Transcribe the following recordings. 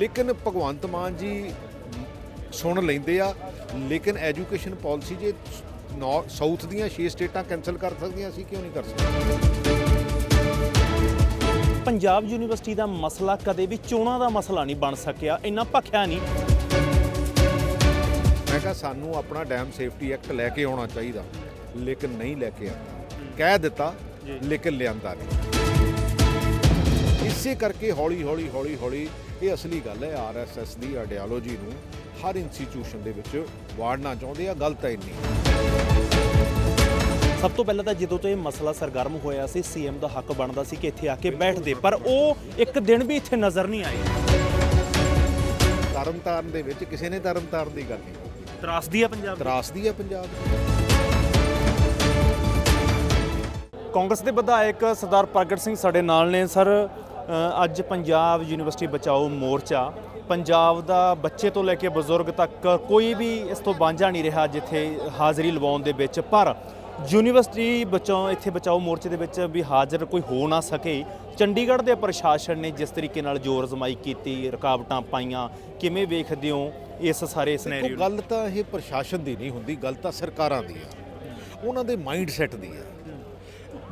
ਲੇਕਿਨ ਭਗਵੰਤ ਮਾਨ ਜੀ ਸੁਣ ਲੈਂਦੇ ਆ ਲੇਕਿਨ ਐਜੂਕੇਸ਼ਨ ਪਾਲਿਸੀ ਜੇ ਸਾਊਥ ਦੀਆਂ 6 ਸਟੇਟਾਂ ਕੈਨਸਲ ਕਰ ਸਕਦੀਆਂ ਅਸੀਂ ਕਿਉਂ ਨਹੀਂ ਕਰ ਸਕਦੇ ਪੰਜਾਬ ਯੂਨੀਵਰਸਿਟੀ ਦਾ ਮਸਲਾ ਕਦੇ ਵੀ ਚੋਣਾਂ ਦਾ ਮਸਲਾ ਨਹੀਂ ਬਣ ਸਕਿਆ ਇੰਨਾ ਭਖਿਆ ਨਹੀਂ। ਮੈਂ ਕਿਹਾ ਸਾਨੂੰ ਆਪਣਾ ਡੈਮ ਸੇਫਟੀ ਐਕਟ ਲੈ ਕੇ ਆਉਣਾ ਚਾਹੀਦਾ ਲੇਕਿਨ ਨਹੀਂ ਲੈ ਕੇ ਆਉਂਦਾ। ਕਹਿ ਦਿੱਤਾ ਲੇਕਿਨ ਲਿਆਂਦਾ ਨਹੀਂ। ਇਸੇ ਕਰਕੇ ਹੌਲੀ ਹੌਲੀ ਹੌਲੀ ਹੌਲੀ ਇਹ ਅਸਲੀ ਗੱਲ ਹੈ ਆਰਐਸਐਸ ਦੀ ਆਈਡੀਓਲੋਜੀ ਨੂੰ ਹਰ ਇੰਸਟੀਚਿਊਸ਼ਨ ਦੇ ਵਿੱਚ ਵਾੜਨਾ ਚਾਹੁੰਦੇ ਆ ਗਲਤ ਹੈ ਇੰਨੀ। ਸਭ ਤੋਂ ਪਹਿਲਾਂ ਤਾਂ ਜਦੋਂ ਤੋਂ ਇਹ ਮਸਲਾ ਸਰਗਰਮ ਹੋਇਆ ਸੀ ਸੀਐਮ ਦਾ ਹੱਕ ਬਣਦਾ ਸੀ ਕਿ ਇੱਥੇ ਆ ਕੇ ਬੈਠਦੇ ਪਰ ਉਹ ਇੱਕ ਦਿਨ ਵੀ ਇੱਥੇ ਨਜ਼ਰ ਨਹੀਂ ਆਏ। ਤਰਨਤਾਰਨ ਦੇ ਵਿੱਚ ਕਿਸੇ ਨੇ ਤਰਨਤਾਰਨ ਦੀ ਗੱਲ ਨਹੀਂ ਤਰਾਸਦੀ ਆ ਪੰਜਾਬ। ਤਰਾਸਦੀ ਹੈ ਪੰਜਾਬ ਕਾਂਗਰਸ ਦੇ ਵਿਧਾਇਕ ਸਰਦਾਰ ਪ੍ਰਗਟ ਸਿੰਘ ਸਾਡੇ ਨਾਲ ਨੇ ਸਰ। ਅੱਜ ਪੰਜਾਬ ਯੂਨੀਵਰਸਿਟੀ ਬਚਾਓ ਮੋਰਚਾ ਪੰਜਾਬ ਦਾ ਬੱਚੇ ਤੋਂ ਲੈ ਕੇ ਬਜ਼ੁਰਗ ਤੱਕ ਕੋਈ ਵੀ ਇਸ ਤੋਂ ਵਾਂਝਾ ਨਹੀਂ ਰਿਹਾ ਜਿੱਥੇ ਹਾਜ਼ਰੀ ਲਵਾਉਣ ਦੇ ਵਿੱਚ। ਪਰ ਯੂਨੀਵਰਸਿਟੀ ਬਚਾਓ ਇੱਥੇ ਬਚਾਓ ਮੋਰਚੇ ਦੇ ਵਿੱਚ ਵੀ ਹਾਜ਼ਰ ਕੋਈ ਹੋ ਨਾ ਸਕੇ। ਚੰਡੀਗੜ੍ਹ ਦੇ ਪ੍ਰਸ਼ਾਸਨ ਨੇ ਜਿਸ ਤਰੀਕੇ ਨਾਲ ਜ਼ੋਰ ਜ਼ਮਾਈ ਕੀਤੀ ਰੁਕਾਵਟਾਂ ਪਾਈਆਂ ਕਿਵੇਂ ਵੇਖਦੇ ਹੋ ਇਸ ਸਾਰੇ ਸਿਨੈਰੀਓ ਗੱਲ ਤਾਂ ਇਹ ਪ੍ਰਸ਼ਾਸਨ ਦੀ ਨਹੀਂ ਹੁੰਦੀ ਗੱਲ ਤਾਂ ਸਰਕਾਰਾਂ ਦੀ ਆ। ਉਹਨਾਂ ਦੇ ਮਾਈਂਡ ਸੈਟ ਦੀ ਆ।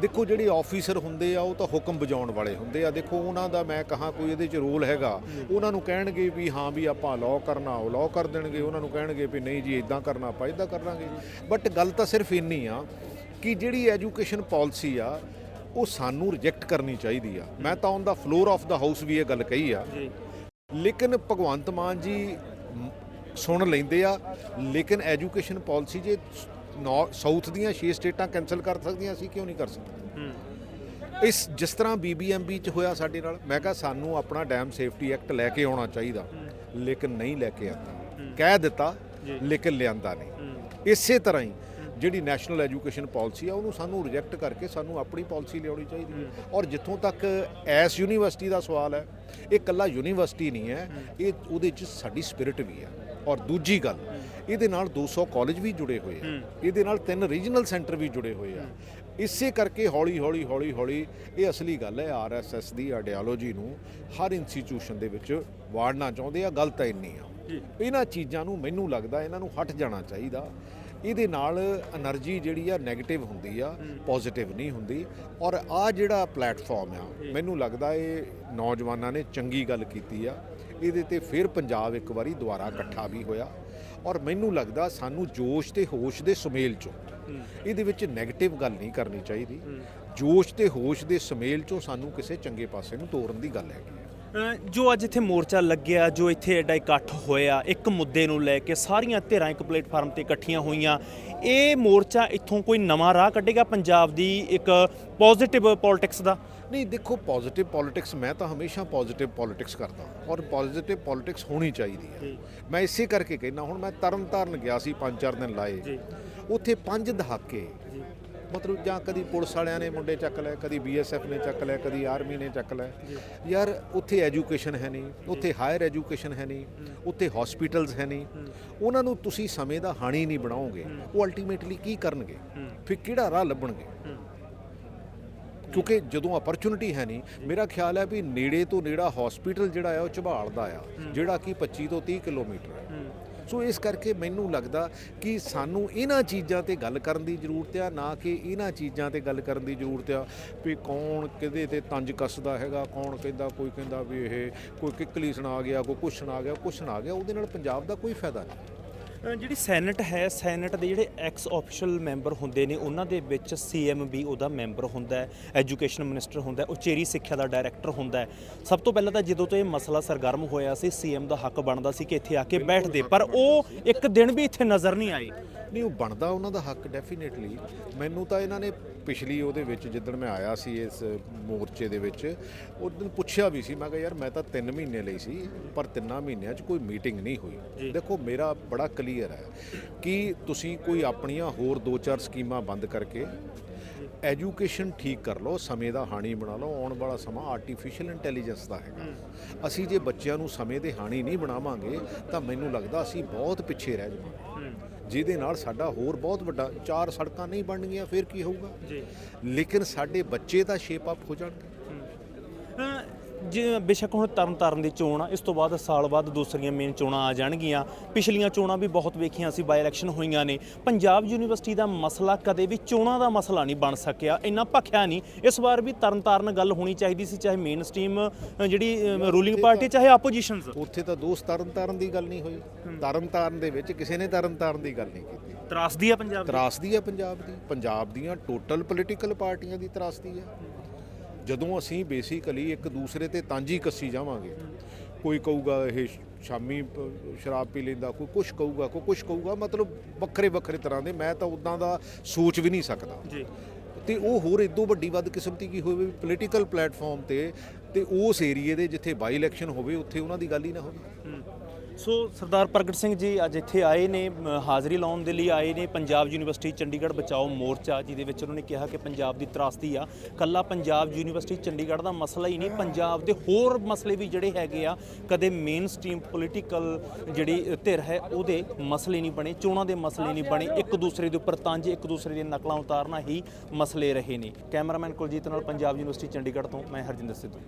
ਦੇਖੋ ਜਿਹੜੇ ਆਫੀਸਰ ਹੁੰਦੇ ਆ ਉਹ ਤਾਂ ਹੁਕਮ ਵਜਾਉਣ ਵਾਲੇ ਹੁੰਦੇ ਆ। ਦੇਖੋ ਉਹਨਾਂ ਦਾ ਮੈਂ ਕਹਾ ਕੋਈ ਇਹਦੇ 'ਚ ਰੋਲ ਹੈਗਾ। ਉਹਨਾਂ ਨੂੰ ਕਹਿਣਗੇ ਵੀ ਹਾਂ ਵੀ ਆਪਾਂ ਲਾਅ ਕਰਨਾ ਉਹ ਲਾਅ ਕਰ ਦੇਣਗੇ। ਉਹਨਾਂ ਨੂੰ ਕਹਿਣਗੇ ਵੀ ਨਹੀਂ ਜੀ ਇਦਾਂ ਕਰਨਾ ਆਪਾਂ ਇਦਾਂ ਕਰਾਂਗੇ ਬਟ ਗੱਲ ਤਾਂ ਸਿਰਫ ਇੰਨੀ ਆ ਕਿ ਜਿਹੜੀ ਐਜੂਕੇਸ਼ਨ ਪਾਲਿਸੀ ਆ ਉਹ ਸਾਨੂੰ ਰਿਜੈਕਟ ਕਰਨੀ ਚਾਹੀਦੀ ਆ। ਮੈਂ ਤਾਂ on the floor of the house ਵੀ ਇਹ ਗੱਲ ਕਹੀ ਆ। ਜੀ। ਲੇਕਿਨ ਭਗਵੰਤ ਮਾਨ ਜੀ ਸੁਣ ਲੈਂਦੇ ਆ। ਲੇਕਿਨ ਐਜੂਕੇਸ਼ਨ ਪਾਲਿਸੀ ਜੇ ਸਾਊਥ ਦੀਆਂ 6 ਸਟੇਟਾਂ ਕੈਨਸਲ ਕਰ ਸਕਦੀਆਂ ਅਸੀਂ ਕਿਉਂ ਨਹੀਂ ਕਰ ਸਕਦੇ ਹੂੰ। ਇਸ ਜਿਸ ਤਰ੍ਹਾਂ ਬੀਬੀਐਮਬੀ ਚ ਹੋਇਆ ਸਾਡੇ ਨਾਲ ਮੈਂ ਕਿਹਾ ਸਾਨੂੰ ਆਪਣਾ ਡੈਮ ਸੇਫਟੀ ਐਕਟ ਲੈ ਕੇ ਆਉਣਾ ਚਾਹੀਦਾ ਲੇਕਿਨ ਨਹੀਂ ਲੈ ਕੇ ਆਉਂਦਾ ਕਹਿ ਦਿੱਤਾ ਲੇਕਿਨ ਲਿਆਂਦਾ ਨਹੀਂ। ਇਸੇ ਤਰ੍ਹਾਂ ਹੀ ਜਿਹੜੀ ਨੈਸ਼ਨਲ ਐਜੂਕੇਸ਼ਨ ਪਾਲਿਸੀ ਆ ਉਹਨੂੰ ਸਾਨੂੰ ਰਿਜੈਕਟ ਕਰਕੇ ਸਾਨੂੰ ਆਪਣੀ ਪਾਲਿਸੀ ਲਿਆਉਣੀ ਚਾਹੀਦੀ ਹੈ। ਔਰ ਜਿੱਥੋਂ ਤੱਕ ਐਸ ਯੂਨੀਵਰਸਿਟੀ ਦਾ ਸਵਾਲ ਹੈ ਇਹ ਇਕੱਲਾ ਯੂਨੀਵਰਸਿਟੀ ਨਹੀਂ ਹੈ ਇਹ ਉਹਦੇ 'ਚ ਸਾਡੀ ਸਪਿਰਿਟ ਵੀ ਹੈ। ਔਰ ਦੂਜੀ ਗੱਲ ਇਹਦੇ ਨਾਲ 200 ਕਾਲਜ ਵੀ ਜੁੜੇ ਹੋਏ ਆ। ਇਹਦੇ ਨਾਲ ਤਿੰਨ ਰੀਜਨਲ ਸੈਂਟਰ ਵੀ ਜੁੜੇ ਹੋਏ ਆ। ਇਸੇ ਕਰਕੇ ਹੌਲੀ ਹੌਲੀ ਹੌਲੀ ਹੌਲੀ ਇਹ ਅਸਲੀ ਗੱਲ ਹੈ ਆਰਐਸਐਸ ਦੀ ਆਈਡੀਓਲੋਜੀ ਨੂੰ ਹਰ ਇੰਸਟੀਚਿਊਸ਼ਨ ਦੇ ਵਿੱਚ ਵਾੜਨਾ ਚਾਹੁੰਦੇ ਆ ਗਲਤ ਹੈ ਇੰਨੀ ਆ। ਇਹਨਾਂ ਚੀਜ਼ਾਂ ਨੂੰ ਮੈਨੂੰ ਲੱਗਦਾ ਇਹਨਾਂ ਨੂੰ ਹਟ ਜਾਣਾ ਚਾਹੀਦਾ। ਇਹਦੇ ਨਾਲ એનર્ਜੀ ਜਿਹੜੀ ਆ 네ਗੇਟਿਵ ਹੁੰਦੀ ਆ ਪੋਜ਼ਿਟਿਵ ਨਹੀਂ ਹੁੰਦੀ। ਔਰ ਆ ਜਿਹੜਾ ਪਲੇਟਫਾਰਮ ਆ ਮੈਨੂੰ ਲੱਗਦਾ ਇਹ ਨੌਜਵਾਨਾਂ ਨੇ ਚੰਗੀ ਗੱਲ ਕੀਤੀ ਆ। ਇਹਦੇ ਤੇ ਫਿਰ ਪੰਜਾਬ ਇੱਕ ਵਾਰੀ ਦੁਬਾਰਾ ਇਕੱਠਾ ਵੀ ਹੋਇਆ। ਔਰ ਮੈਨੂੰ ਲੱਗਦਾ ਸਾਨੂੰ ਜੋਸ਼ ਤੇ ਹੋਸ਼ ਦੇ ਸੁਮੇਲ ਚੋਂ ਇਹਦੇ ਵਿੱਚ 네ਗੇਟਿਵ ਗੱਲ ਨਹੀਂ ਕਰਨੀ ਚਾਹੀਦੀ। ਜੋਸ਼ ਤੇ ਹੋਸ਼ ਦੇ ਸੁਮੇਲ ਚੋਂ ਸਾਨੂੰ ਕਿਸੇ ਚੰਗੇ ਪਾਸੇ ਨੂੰ ਤੋੜਨ ਦੀ ਗੱਲ ਹੈਗੀ। ਜੋ ਅੱਜ ਇੱਥੇ ਮੋਰਚਾ ਲੱਗਿਆ ਜੋ ਇੱਥੇ ਐਡਾ ਇਕੱਠ ਹੋਇਆ ਇੱਕ ਮੁੱਦੇ ਨੂੰ ਲੈ ਕੇ ਸਾਰੀਆਂ ਧਿਰਾਂ ਇੱਕ ਪਲੇਟਫਾਰਮ ਤੇ ਇਕੱਠੀਆਂ ਹੋਈਆਂ ਇਹ ਮੋਰਚਾ ਇੱਥੋਂ ਕੋਈ ਨਵਾਂ ਰਾਹ ਕੱਢੇਗਾ ਪੰਜਾਬ ਦੀ ਇੱਕ ਪੋਜ਼ਿਟਿਵ ਪੋਲਿਟਿਕਸ ਦਾ? ਨਹੀਂ ਦੇਖੋ ਪੋਜ਼ਿਟਿਵ ਪੋਲਿਟਿਕਸ ਮੈਂ ਤਾਂ ਹਮੇਸ਼ਾ ਪੋਜ਼ਿਟਿਵ ਪੋਲਿਟਿਕਸ ਕਰਦਾ ਔਰ ਪੋਜ਼ਿਟਿਵ ਪੋਲਿਟਿਕਸ ਹੋਣੀ ਚਾਹੀਦੀ ਹੈ। ਮੈਂ ਇਸੇ ਕਰਕੇ ਕਹਿੰਦਾ ਹੁਣ ਮੈਂ ਤਰਨਤਾਰਨ ਗਿਆ ਸੀ ਪੰਜ ਚਾਰ ਦਿਨ ਲਾਏ। ਉੱਥੇ ਪੰਜ ਦਹਾਕੇ ਮਤਲਬ ਜਾਂ ਕਦੀ ਪੁਲਿਸ ਵਾਲਿਆਂ ਨੇ ਮੁੰਡੇ ਚੱਕ ਲਏ ਕਦੀ ਬੀਐਸਐਫ ਨੇ ਚੱਕ ਲਏ ਕਦੀ ਆਰਮੀ ਨੇ ਚੱਕ ਲਏ। ਯਾਰ ਉੱਥੇ ਐਜੂਕੇਸ਼ਨ ਹੈ ਨਹੀਂ ਉੱਥੇ ਹਾਇਰ ਐਜੂਕੇਸ਼ਨ ਹੈ ਨਹੀਂ ਉੱਥੇ ਹਸਪੀਟਲਸ ਹੈ ਨਹੀਂ। ਉਹਨਾਂ ਨੂੰ ਤੁਸੀਂ ਸਮੇਂ ਦਾ ਹਾਣੀ ਨਹੀਂ ਬਣਾਓਗੇ। ਉਹ ਅਲਟੀਮੇਟਲੀ ਕੀ ਕਰਨਗੇ? ਫਿਰ ਕਿਹੜਾ ਰਾਹ ਲੱਭਣਗੇ? ਕਿਉਂਕਿ ਜਦੋਂ ਅਪਰਚੁਨਿਟੀ ਹੈ ਨਹੀਂ ਮੇਰਾ ਖਿਆਲ ਹੈ ਵੀ ਨੇੜੇ ਤੋਂ ਨੇੜਾ ਹਸਪੀਟਲ ਜਿਹੜਾ ਹੈ ਉਹ ਝਬਾਲ ਦਾ ਆ ਜਿਹੜਾ ਕਿ 25 ਤੋਂ 30 ਕਿਲੋਮੀਟਰ ਹੈ। ਸੋ ਇਸ ਕਰਕੇ ਮੈਨੂੰ ਲੱਗਦਾ ਕਿ ਸਾਨੂੰ ਇਹਨਾਂ ਚੀਜ਼ਾਂ ਤੇ ਗੱਲ ਕਰਨ ਦੀ ਜ਼ਰੂਰਤ ਆ, ਨਾ ਕਿ ਇਹਨਾਂ ਚੀਜ਼ਾਂ ਤੇ ਗੱਲ ਕਰਨ ਦੀ ਜ਼ਰੂਰਤ ਆ ਵੀ ਕੌਣ ਕਿਹਦੇ ਤੇ ਤੰਜ ਕੱਸਦਾ ਹੈਗਾ, ਕੌਣ ਕਹਿੰਦਾ, ਕੋਈ ਕਹਿੰਦਾ ਵੀ ਇਹ ਕੋਈ ਕਿੱਕਲੀ ਸੁਣਾ ਗਿਆ, ਕੋਈ ਕੁਛ ਸੁਣਾ ਗਿਆ, ਕੁਛ ਸੁਣਾ ਗਿਆ, ਉਹਦੇ ਨਾਲ ਪੰਜਾਬ ਦਾ ਕੋਈ ਫਾਇਦਾ ਨਹੀਂ। ਜਿਹੜੀ ਸੈਨੇਟ ਹੈ ਸੈਨੇਟ ਦੇ ਜਿਹੜੇ ਐਕਸ ਆਫੀਸ਼ੀਅਲ ਮੈਂਬਰ ਹੁੰਦੇ ਨੇ ਉਹਨਾਂ ਦੇ ਵਿੱਚ ਸੀਐਮ ਵੀ ਉਹਦਾ ਮੈਂਬਰ ਹੁੰਦਾ ਹੈ ਐਜੂਕੇਸ਼ਨ ਮਿਨਿਸਟਰ ਹੁੰਦਾ ਹੈ ਉਚੇਰੀ ਸਿੱਖਿਆ ਦਾ ਡਾਇਰੈਕਟਰ ਹੁੰਦਾ ਹੈ। ਸਭ ਤੋਂ ਪਹਿਲਾਂ ਤਾਂ ਜਦੋਂ ਤੋਂ ਇਹ ਮਸਲਾ ਸਰਗਰਮ ਹੋਇਆ ਸੀ ਸੀਐਮ ਦਾ ਹੱਕ ਬਣਦਾ ਸੀ ਕਿ ਇੱਥੇ ਆ ਕੇ ਬੈਠਦੇ ਪਰ ਉਹ ਇੱਕ ਦਿਨ ਵੀ ਇੱਥੇ ਨਜ਼ਰ ਨਹੀਂ ਆਏ ਨਹੀਂ ਉਹ ਬਣਦਾ ਉਹਨਾਂ ਦਾ ਹੱਕ ਡੈਫੀਨੇਟਲੀ ਮੈਨੂੰ ਤਾਂ ਇਹਨਾਂ ਨੇ ਪਿਛਲੀ ਉਹਦੇ ਵਿੱਚ ਜਿੱਦਣ ਮੈਂ ਆਇਆ ਸੀ ਇਸ ਮੋਰਚੇ ਦੇ ਵਿੱਚ ਉਸ ਦਿਨ ਪੁੱਛਿਆ ਵੀ ਸੀ ਮੈਂ ਕਿਹਾ ਯਾਰ ਮੈਂ ਤਾਂ 3 ਮਹੀਨੇ ਲਈ ਸੀ ਪਰ ਤਿੰਨਾਂ ਮਹੀਨਿਆਂ 'ਚ ਕੋਈ ਮੀਟਿੰਗ ਨਹੀਂ ਹੋਈ। ਦੇਖੋ ਮੇਰਾ ਬੜਾ ਕਲੀਅਰ ਹੈ ਕਿ ਤੁਸੀਂ ਕੋਈ ਆਪਣੀਆਂ ਹੋਰ 2-4 ਸਕੀਮਾਂ ਬੰਦ ਕਰਕੇ ਐਜੂਕੇਸ਼ਨ ਠੀਕ ਕਰ ਲਓ ਸਮੇਂ ਦਾ ਹਾਣੀ ਬਣਾ ਲਓ ਆਉਣ ਵਾਲਾ ਸਮਾਂ ਆਰਟੀਫੀਸ਼ੀਅਲ ਇੰਟੈਲੀਜੈਂਸ ਦਾ ਹੈਗਾ। ਅਸੀਂ ਜੇ ਬੱਚਿਆਂ ਨੂੰ ਸਮੇਂ ਦੇ ਹਾਣੀ ਨਹੀਂ ਬਣਾਵਾਂਗੇ ਤਾਂ ਮੈਨੂੰ ਲੱਗਦਾ ਅਸੀਂ ਬਹੁਤ ਪਿੱਛੇ ਰਹਿ ਜਾਵਾਂਗੇ। ਜਿਹਦੇ ਨਾਲ ਸਾਡਾ ਹੋਰ ਬਹੁਤ ਵੱਡਾ ਚਾਰ ਸੜਕਾਂ ਨਹੀਂ ਬਣਨਗੀਆਂ ਫਿਰ ਕੀ ਹੋਊਗਾ? ਜੀ। ਲੇਕਿਨ ਸਾਡੇ ਬੱਚੇ ਤਾਂ ਸ਼ੇਪ ਅਪ ਹੋ ਜਾਣਗੇ। ਬੇਸ਼ੱਕ ਹੁਣ ਤਰਨ ਤਾਰਨ ਦੀ ਚੋਣ ਆ ਇਸ ਤੋਂ ਬਾਅਦ ਸਾਲ ਬਾਅਦ ਦੂਸਰੀਆਂ ਮੇਨ ਚੋਣਾਂ ਆ ਜਾਣਗੀਆਂ। ਪਿਛਲੀਆਂ ਚੋਣਾਂ ਵੀ ਬਹੁਤ ਵੇਖੀਆਂ ਸੀ ਬਾਈ ਇਲੈਕਸ਼ਨ ਹੋਈਆਂ ਨੇ। ਪੰਜਾਬ ਯੂਨੀਵਰਸਿਟੀ ਦਾ ਮਸਲਾ ਕਦੇ ਵੀ ਚੋਣਾਂ ਦਾ ਮਸਲਾ ਨਹੀਂ ਬਣ ਸਕਿਆ। ਇੰਨਾ ਭਖਿਆ ਨਹੀਂ। ਇਸ ਵਾਰ ਵੀ ਤਰਨ ਤਾਰਨ ਗੱਲ ਹੋਣੀ ਚਾਹੀਦੀ ਸੀ ਚਾਹੇ ਮੇਨ ਸਟ੍ਰੀਮ ਜਿਹੜੀ ਰੂਲਿੰਗ ਪਾਰਟੀ ਚਾਹੇ ਆਪੋਜੀਸ਼ਨਸ ਉੱਥੇ ਤਾਂ ਦੋਸਤ ਤਰਨ ਤਾਰਨ ਦੀ ਗੱਲ ਨਹੀਂ ਹੋਈ। ਤਰਨ ਤਾਰਨ ਦੇ ਵਿੱਚ ਕਿਸੇ ਨੇ ਤਰਨ ਤਾਰਨ ਦੀ ਗੱਲ ਨਹੀਂ ਕੀਤੀ। ਤਰਾਸਦੀ ਆ ਪੰਜਾਬ ਦੀ? ਤਰਾਸਦੀ ਹੈ ਪੰਜਾਬ ਦੀ। ਪੰਜਾਬ ਦੀਆਂ ਟੋਟਲ ਪੋਲੀਟੀਕਲ ਪਾਰਟੀਆਂ ਦੀ ਤਰਾਸਦੀ ਹੈ ਜਦੋਂ ਅਸੀਂ ਬੇਸਿਕਲੀ ਇੱਕ ਦੂਸਰੇ ਤੇ ਤਾਂਜੀ ਕੱਸੀ ਜਾਵਾਂਗੇ ਕੋਈ ਕਹੂਗਾ ਇਹ ਸ਼ਾਮੀ ਸ਼ਰਾਬ ਪੀ ਲੈਂਦਾ ਕੋਈ ਕੁਛ ਕਹੂਗਾ ਕੋਈ ਕੁਛ ਕਹੂਗਾ ਮਤਲਬ ਵੱਖਰੇ ਵੱਖਰੇ ਤਰ੍ਹਾਂ ਦੇ ਮੈਂ ਤਾਂ ਉਦਾਂ ਦਾ ਸੋਚ ਵੀ ਨਹੀਂ ਸਕਦਾ। ਜੀ। ਤੇ ਉਹ ਹੋਰ ਇਦੋਂ ਵੱਡੀ ਵੱਧ ਕਿਸਮਤੀ ਕੀ ਹੋਵੇ ਪੋਲੀਟੀਕਲ ਪਲੇਟਫਾਰਮ ਤੇ ਤੇ ਉਸ ਏਰੀਏ ਦੇ ਜਿੱਥੇ ਬਾਈ ਇਲੈਕਸ਼ਨ ਹੋਵੇ ਉੱਥੇ ਉਹਨਾਂ ਦੀ ਗੱਲ ਹੀ ਨਾ ਹੋਵੇ। ਸੋ ਸਰਦਾਰ ਪ੍ਰਗਟ ਸਿੰਘ ਜੀ ਅੱਜ ਇੱਥੇ ਆਏ ਨੇ ਹਾਜ਼ਰੀ ਲਾਉਣ ਦੇ ਲਈ ਆਏ ਨੇ। ਪੰਜਾਬ ਯੂਨੀਵਰਸਿਟੀ ਚੰਡੀਗੜ੍ਹ ਬਚਾਓ ਮੋਰਚਾ, ਜਿਹਦੇ ਵਿੱਚ ਉਹਨਾਂ ਨੇ ਕਿਹਾ ਕਿ ਪੰਜਾਬ ਦੀ ਤਰਾਸਦੀ ਆ। ਕੱਲਾ ਪੰਜਾਬ ਯੂਨੀਵਰਸਿਟੀ ਚੰਡੀਗੜ੍ਹ ਦਾ ਮਸਲਾ ਹੀ ਨਹੀਂ, ਪੰਜਾਬ ਦੇ ਹੋਰ ਮਸਲੇ ਵੀ ਜਿਹੜੇ ਹੈਗੇ ਆ, ਕਦੇ ਮੇਨ ਸਟ੍ਰੀਮ ਪੋਲੀਟੀਕਲ ਜਿਹੜੀ ਧਿਰ ਹੈ, ਉਹਦੇ ਮਸਲੇ ਨਹੀਂ ਬਣੇ, ਚੋਣਾਂ ਦੇ ਮਸਲੇ ਨਹੀਂ ਬਣੇ। ਇੱਕ ਦੂਸਰੇ ਦੇ ਉੱਪਰ ਤਾਂਜੇ, ਇੱਕ ਦੂਸਰੇ ਦੀਆਂ ਨਕਲਾਂ ਉਤਾਰਨਾ ਹੀ ਮਸਲੇ ਰਹੇ ਨੇ। ਕੈਮਰਾਮੈਨ ਕੁਲਜੀਤ ਨਾਲ ਪੰਜਾਬ ਯੂਨੀਵਰਸਿਟੀ ਚੰਡੀਗੜ੍ਹ ਤੋਂ ਮੈਂ ਹਰਜਿੰਦਰ ਸਿੱਧੂ।